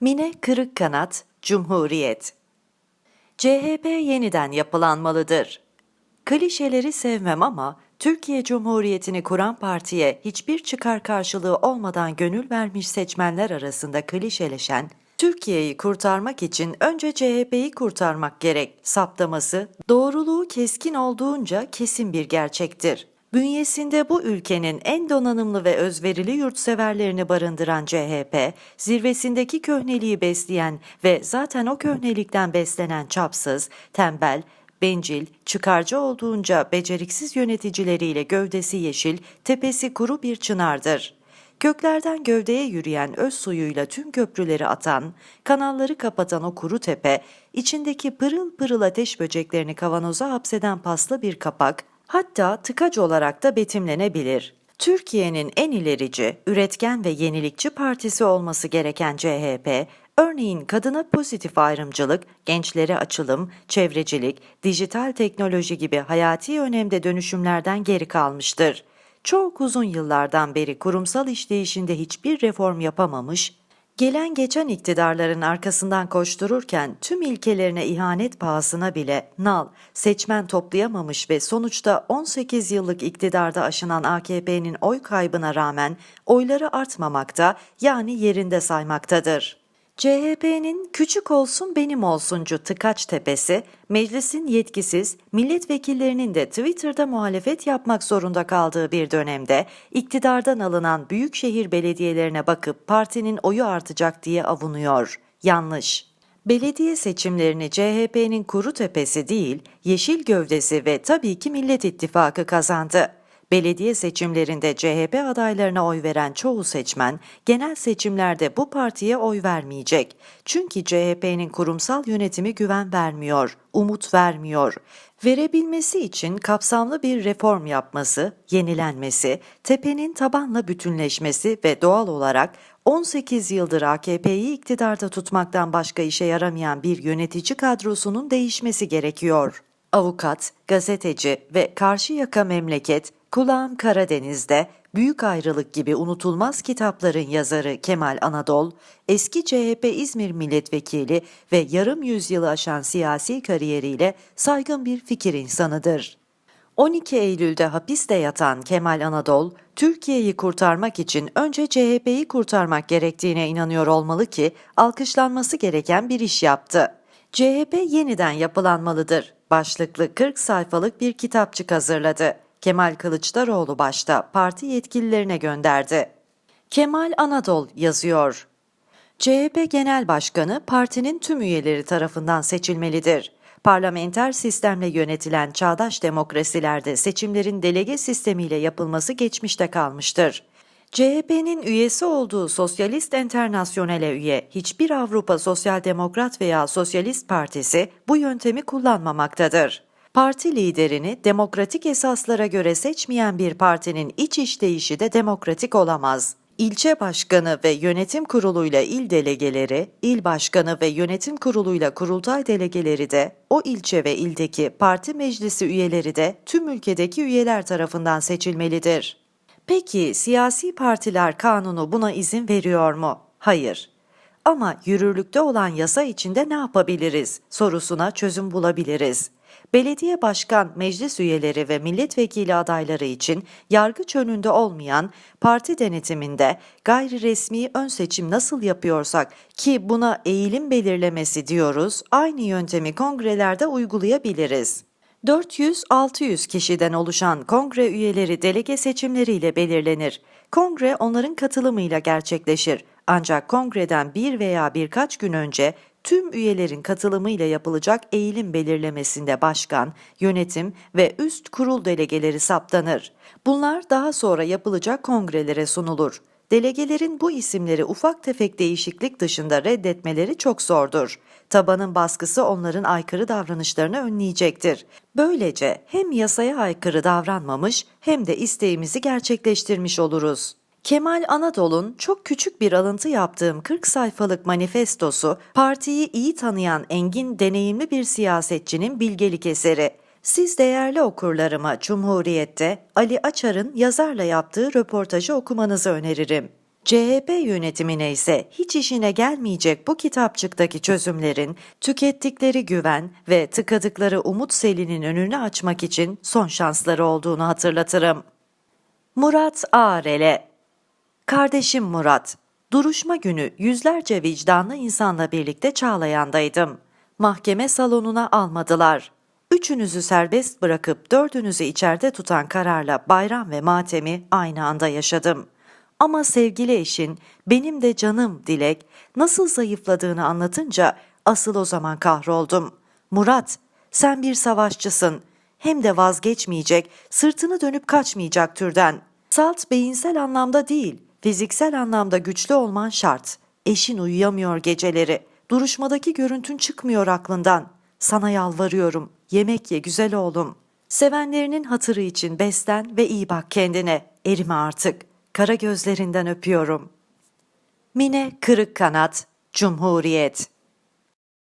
Mine Kırıkkanat, Cumhuriyet CHP yeniden yapılanmalıdır. Klişeleri sevmem ama Türkiye Cumhuriyeti'ni kuran partiye hiçbir çıkar karşılığı olmadan gönül vermiş seçmenler arasında klişeleşen, Türkiye'yi kurtarmak için önce CHP'yi kurtarmak gerek saptaması doğruluğu keskin olduğunca kesin bir gerçektir. Bünyesinde bu ülkenin en donanımlı ve özverili yurtseverlerini barındıran CHP, zirvesindeki köhneliği besleyen ve zaten o köhnelikten beslenen çapsız, tembel, bencil, çıkarcı olduğunca beceriksiz yöneticileriyle gövdesi yeşil, tepesi kuru bir çınardır. Köklerden gövdeye yürüyen öz suyuyla tüm köprüleri atan, kanalları kapatan o kuru tepe, içindeki pırıl pırıl ateş böceklerini kavanoza hapseden paslı bir kapak, hatta tıkaç olarak da betimlenebilir. Türkiye'nin en ilerici, üretken ve yenilikçi partisi olması gereken CHP, örneğin kadına pozitif ayrımcılık, gençlere açılım, çevrecilik, dijital teknoloji gibi hayati önemde dönüşümlerden geri kalmıştır. Çok uzun yıllardan beri kurumsal işleyişinde hiçbir reform yapamamış, gelen geçen iktidarların arkasından koştururken tüm ilkelerine ihanet pahasına bile nal, seçmen toplayamamış ve sonuçta 18 yıllık iktidarda aşınan AKP'nin oy kaybına rağmen oyları artmamakta yani yerinde saymaktadır. CHP'nin küçük olsun benim olsuncu tıkaç tepesi, meclisin yetkisiz, milletvekillerinin de Twitter'da muhalefet yapmak zorunda kaldığı bir dönemde iktidardan alınan büyükşehir belediyelerine bakıp partinin oyu artacak diye avunuyor. Yanlış. Belediye seçimlerini CHP'nin kuru tepesi değil, yeşil gövdesi ve tabii ki Millet İttifakı kazandı. Belediye seçimlerinde CHP adaylarına oy veren çoğu seçmen genel seçimlerde bu partiye oy vermeyecek. Çünkü CHP'nin kurumsal yönetimi güven vermiyor, umut vermiyor. Verebilmesi için kapsamlı bir reform yapması, yenilenmesi, tepenin tabanla bütünleşmesi ve doğal olarak 18 yıldır AKP'yi iktidarda tutmaktan başka işe yaramayan bir yönetici kadrosunun değişmesi gerekiyor. Avukat, gazeteci ve karşı yaka memleket Kulağım Karadeniz'de Büyük Ayrılık gibi unutulmaz kitapların yazarı Kemal Anadol, eski CHP İzmir milletvekili ve yarım yüzyılı aşan siyasi kariyeriyle saygın bir fikir insanıdır. 12 Eylül'de hapiste yatan Kemal Anadol, Türkiye'yi kurtarmak için önce CHP'yi kurtarmak gerektiğine inanıyor olmalı ki alkışlanması gereken bir iş yaptı. CHP yeniden yapılanmalıdır. Başlıklı 40 sayfalık bir kitapçık hazırladı. Kemal Kılıçdaroğlu başta parti yetkililerine gönderdi. Kemal Anadol yazıyor. CHP Genel Başkanı partinin tüm üyeleri tarafından seçilmelidir. Parlamenter sistemle yönetilen çağdaş demokrasilerde seçimlerin delege sistemiyle yapılması geçmişte kalmıştır. CHP'nin üyesi olduğu Sosyalist Enternasyonel'e üye hiçbir Avrupa Sosyal Demokrat veya Sosyalist Partisi bu yöntemi kullanmamaktadır. Parti liderini demokratik esaslara göre seçmeyen bir partinin iç işleyişi de demokratik olamaz. İlçe başkanı ve yönetim kuruluyla il delegeleri, il başkanı ve yönetim kuruluyla kurultay delegeleri de o ilçe ve ildeki parti meclisi üyeleri de tüm ülkedeki üyeler tarafından seçilmelidir. Peki siyasi partiler kanunu buna izin veriyor mu? Hayır. Ama yürürlükte olan yasa içinde ne yapabiliriz sorusuna çözüm bulabiliriz. Belediye başkan, meclis üyeleri ve milletvekili adayları için yargıç önünde olmayan parti denetiminde gayri resmi ön seçim nasıl yapıyorsak ki buna eğilim belirlemesi diyoruz, aynı yöntemi kongrelerde uygulayabiliriz. 400-600 kişiden oluşan kongre üyeleri delege seçimleriyle belirlenir. Kongre onların katılımıyla gerçekleşir. Ancak kongreden bir veya birkaç gün önce tüm üyelerin katılımıyla yapılacak eğilim belirlemesinde başkan, yönetim ve üst kurul delegeleri saptanır. Bunlar daha sonra yapılacak kongrelere sunulur. Delegelerin bu isimleri ufak tefek değişiklik dışında reddetmeleri çok zordur. Tabanın baskısı onların aykırı davranışlarını önleyecektir. Böylece hem yasaya aykırı davranmamış hem de isteğimizi gerçekleştirmiş oluruz. Kemal Anadolu'nun çok küçük bir alıntı yaptığım 40 sayfalık manifestosu, partiyi iyi tanıyan engin, deneyimli bir siyasetçinin bilgelik eseri. Siz değerli okurlarıma Cumhuriyet'te Ali Açar'ın yazarla yaptığı röportajı okumanızı öneririm. CHP yönetimine ise hiç işine gelmeyecek bu kitapçıktaki çözümlerin tükettikleri güven ve tıkadıkları umut selinin önünü açmak için son şansları olduğunu hatırlatırım. Murat Ağrel'e Kardeşim Murat, duruşma günü yüzlerce vicdanlı insanla birlikte Çağlayan'daydım. Mahkeme salonuna almadılar. Üçünüzü serbest bırakıp dördünüzü içeride tutan kararla bayram ve matemi aynı anda yaşadım. Ama sevgili eşin, benim de canım Dilek, nasıl zayıfladığını anlatınca asıl o zaman kahroldum. Murat, sen bir savaşçısın. Hem de vazgeçmeyecek, sırtını dönüp kaçmayacak türden. Salt beyinsel anlamda değil, fiziksel anlamda güçlü olman şart. Eşin uyuyamıyor geceleri. Duruşmadaki görüntün çıkmıyor aklından. Sana yalvarıyorum. Yemek ye güzel oğlum. Sevenlerinin hatırı için beslen ve iyi bak kendine. Erime artık. Kara gözlerinden öpüyorum. Mine Kırık Kanat, Cumhuriyet